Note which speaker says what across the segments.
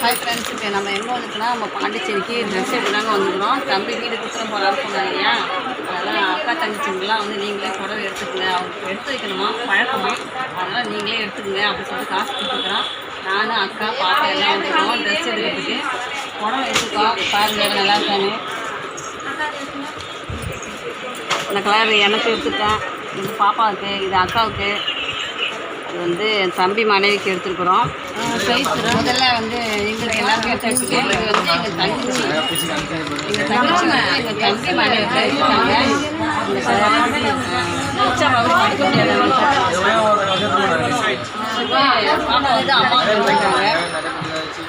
Speaker 1: Hi friends இப்போ நம்ம எங்கே வந்துட்டோம்னா நம்ம பாண்டிச்சேரிக்கு ட்ரெஸ் எடுத்தாங்க வந்துக்கிறோம் தம்பி வீடு கொடுத்துட்டு போகலான்னு சொன்னாங்க இல்லையா? அதனால் அக்கா தங்கச்சிங்கெல்லாம் வந்து நீங்களே புடவை எடுத்துக்கங்க. அவங்களுக்கு எடுத்து வைக்கணுமா? பழக்கமா? அதெல்லாம் நீங்களே எடுத்துக்கங்க அப்படின்னு சொல்லிட்டு காசு கொடுத்துருக்குறோம் நானும் அக்கா பாப்பா எல்லாம் வந்துருக்கோம். ட்ரெஸ் எடுக்கிறதுக்கு. புடவை எடுத்துக்கோ. பாருங்க நல்லா இருக்காங்க இந்த கலர் எனக்கு எடுத்துட்டேன் இது பாப்பாவுக்கு இது அக்காவுக்கு. இது வந்து என் தம்பி மனைவிக்கு எடுத்துருக்குறோம். முதல்ல வந்து எங்களுக்கு எல்லாருமே இது வந்து எங்கள் தங்கச்சி எங்கள் தங்கச்சி. எங்கள் தம்பி மனைவி தைச்சிட்டாங்க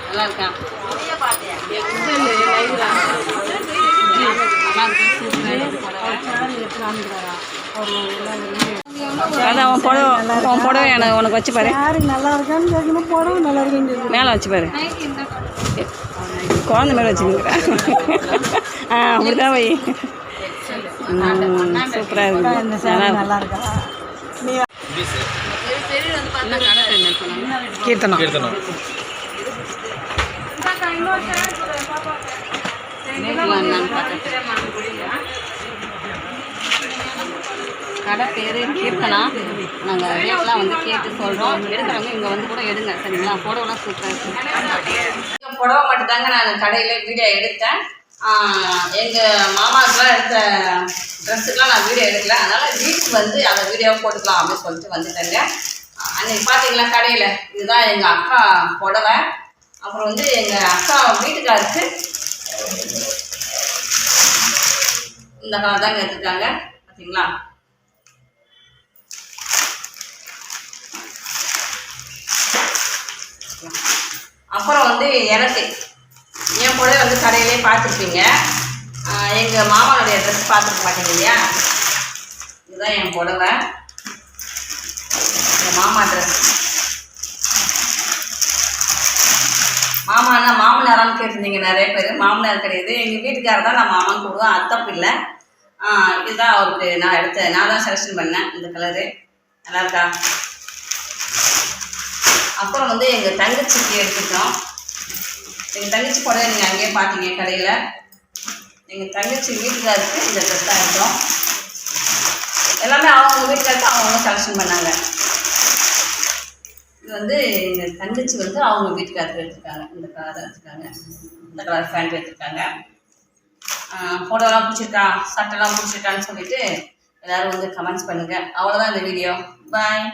Speaker 1: நல்லா இருக்கான் நல்லா இருக்கு அதான் உன் புடவை உன் புடவை எனக்கு உனக்கு வச்சு பாரு.
Speaker 2: நல்லா இருக்கான்னு கேட்கணும் புடவை நல்லா இருக்குன்னு
Speaker 1: மேலே வச்சு பாரு. குழந்தை மேலே வச்சுக்கிறேன் ஆ அப்படிதான் வை. சூப்பராக இருக்கு. நல்லா கீர்த்தனம் கடை பேர் கீர்த்தனா. நாங்கள் ரேட்லாம் வந்து கேட்டு சொல்கிறோம் எடுக்கிறவங்க இங்கே வந்து கூட எடுங்க சரிங்களா? புடவைலாம் சூப்பராக இருக்குது புடவை மட்டும்தாங்க நான் கடையில் வீடியோ எடுத்தேன். எங்கள் மாமாவுக்குலாம் எடுத்த ட்ரெஸ்ஸுக்கெலாம் நான் வீடியோ எடுக்கல. அதனால் வீட்டுக்கு வந்து அதை வீடியோ போட்டுக்கலாம் அப்படின்னு சொல்லிட்டு வந்துட்டேங்க. அன்றைக்கி பார்த்தீங்களா கடையில்? இதுதான் எங்கள் அக்கா புடவை. அப்புறம் வந்து எங்கள் அக்கா வீட்டுக்காருக்கு இந்த காலம் தாங்க எடுத்துருக்காங்க. பார்த்தீங்களா அப்புறம் வந்து எனக்கு என் கூட வந்து கடையிலே பார்த்துருப்பீங்க. எங்கள் மாமாவுடைய ட்ரெஸ் பார்த்துருக்க மாட்டீங்க இல்லையா? இதுதான் என் புடவை. எங்கள் மாமா ட்ரெஸ் மாமானா மாமனாரான்னு கேட்டிருந்தீங்க நிறைய பேர். மாமனார் கிடையாது. எங்கள் வீட்டுக்காரர் தான் நான் மாமான்னு கூடுவேன் அத்தப்பு இல்லை இதுதான் அவருக்கு நான் எடுத்த நான் தான் செலெக்ஷன் பண்ணேன் இந்த கலரு நல்லா இருக்கா? அப்புறம் வந்து எங்கள் தங்கச்சிக்கு எடுத்துட்டோம் எங்கள் தங்கச்சி புடவை நீங்கள் அங்கேயே பார்த்தீங்க கடையில். எங்கள் தங்கச்சி வீட்டுக்காருக்கு இந்த ட்ரெஸ் தான் எல்லாமே அவங்க வீட்டுக்காருக்கு அவங்க செலெக்ஷன் பண்ணாங்க. இது வந்து எங்கள் தங்கச்சி வந்து அவங்க வீட்டுக்காரருக்கு எடுத்துருக்காங்க இந்த கலர் எடுத்துருக்காங்க. இந்த கலர் பேண்ட் எடுத்துருக்காங்க. ஃபோட்டோலாம் பிடிச்சிருக்கா? சட்டைலாம் பிடிச்சிருக்கான்னு சொல்லிட்டு எல்லோரும் வந்து கமெண்ட்ஸ் பண்ணுங்கள் அவ்வளோதான் இந்த வீடியோ பாய்